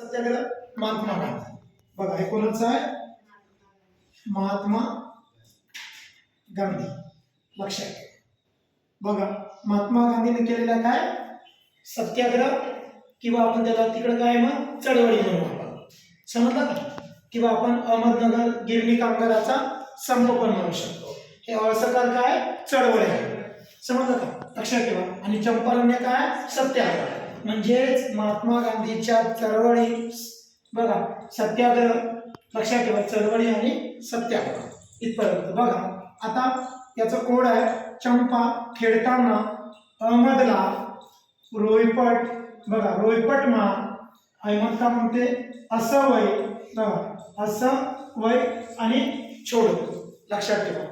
सत्याग्रह महात्मा गांधी. बघा हे कोणाचं आहे? महात्मा गांधी. लक्षात बघा महात्मा गांधीने केलेला काय? सत्याग्रह किंवा आपण त्याला तिकडं काय मग चळवळी म्हणू आपण. समजलं का? किंवा आपण अहमदनगर गिरणी कामगाराचा संप पण म्हणू शकतो. हे असकार काय? चळवळ आहे. समजलं का? लक्षात ठेवा. आणि चंपारण्य काय? सत्याग्रह म्हणजेच महात्मा गांधीच्या चळवळी बघा सत्याग्रह लक्षात ठेवा चळवळी आणि सत्याग्रह इथपर्यंत. बघा आता याचा कोड आहे चंपा खेळताना अहमदला रोईपट बघा रोईपट मा अहमद का म्हणते? असं वय बघा असं वय आणि छोड लक्षात ठेवा.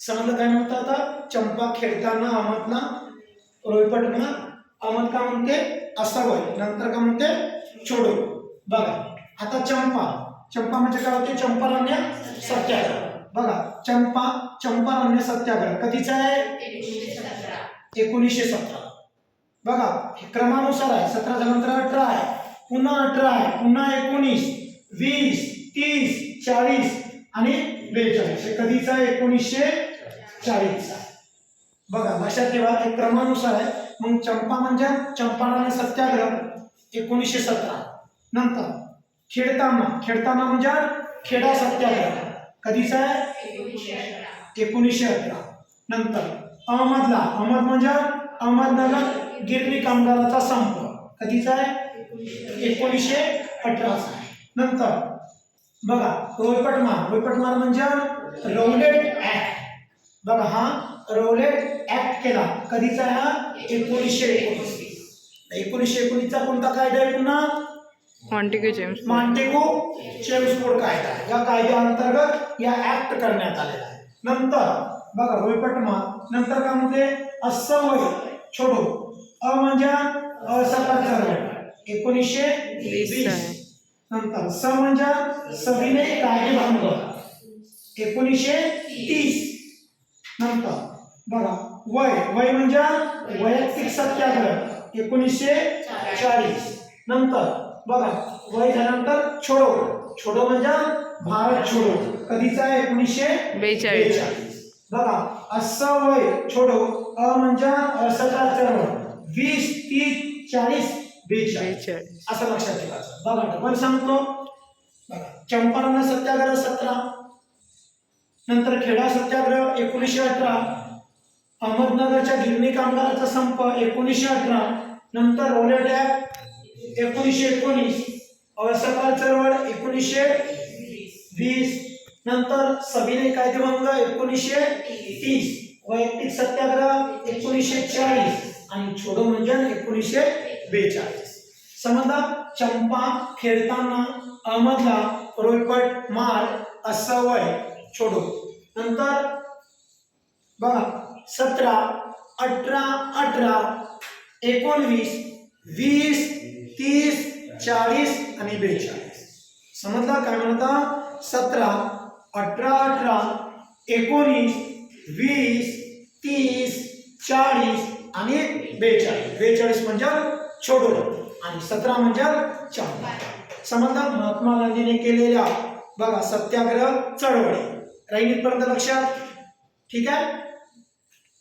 समजलं काय म्हणतं आता? चंपा खेळताना अहमदला रोईपट अमन का म्हणते? असवय. नंतर का म्हणते? छोडो बघा. आता चंपा. चंपा म्हणजे काय होते? चंपारण्य सत्याग्रह. बघा. चंपा चंपारण्य सत्याग्रह. कधीचा आहे? एकोणीसशे सतरा. बघा. हे क्रमानुसार आहे. सतरा झाल्यानंतर अठरा आहे. पुन्हा अठरा आहे. पुन्हा एकोणीस वीस तीस चाळीस आणि बेचाळीस. हे कधीचा आहे? एकोणीसशे चाळीसचा. बघा. लक्षात ठेवा. हे क्रमानुसार आहे. मग चंपा म्हणजे चंपारण्य सत्याग्रह एकोणीसशे सतरा. नंतर खेळताना खेळताना म्हणजे खेडा सत्याग्रह. कधीचा आहे? एकोणीसशे अठरा. नंतर अहमदला अहमद म्हणजे अहमदनगर गिरणी कामगाराचा संप. कधीचा आहे? एकोणीसशे अठराचा नंतर बघा रोयपटमार रोयपटमार म्हणजे रौलेट ऍक्ट बघा हा रौलेट ऍक्ट केला. कधीचा हा? एकोणीसशे एकोणीस एकोणीसशे एकोणीसचा कोणता कायदा आहे पुन्हा? मॉन्टिग्यू जेम्स मांटेगो चेम्स कोड कायदा. या कायद्याअंतर्गत या ऍक्ट करण्यात आलेला आहे. नंतर बघा रोयपटमा नंतर काय म्हणते? असमय. छोडो अ म्हणजे असकार एकोणीसशे वीस. नंतर स म्हणजे सविनय कायदेभंग. एकोणीसशे तीस. नंतर बघा वय वय म्हणजे वैयक्तिक सत्याग्रह एकोणीसशे चाळीस. नंतर बघा वय झाल्यानंतर छोडो. छोडो म्हणजे भारत छोडो. कधीचा आहे? एकोणीसशे बेचाळीस. बघा असं वय छोडो अ म्हणजे असकार चळवळ वीस तीस चाळीस बेचाळीस. असं लक्षात ठेवायचं बघा डबल सांगतो. बघा चंपारण सत्याग्रह सतरा. नंतर खेडा सत्याग्रह एकोणीसशे अठरा. अहमदनगरच्या गिरणी कामगाराचा संप एकोणीसशे अठरा नंतर रोलेट एकोणीसशे एकोणीस असहकार चळवळ एकोणीसशे वीस नंतर सविनय कायदेभंग एकोणीसशे तीस वैयक्तिक सत्याग्रह एकोणीसशे चाळीस आणि छोडो म्हणजे एकोणीसशे बेचाळीस. समजा चंपा खेळताना अहमदला रोयपट मार असवय छोडो. नंतर बघा सतरा अठरा अठरा एकोणवीस वीस तीस चाळीस आणि बेचाळीस. समजला काय म्हणता सतरा अठरा अठरा एकोणीस वीस तीस चाळीस आणि बेचाळीस. बेचाळीस म्हणजे छोडो आणि सतरा म्हणजे चांगला समजला? महात्मा गांधीने केलेल्या बघा सत्याग्रह चळवळी. राहील इथपर्यंत लक्षात? ठीक आहे?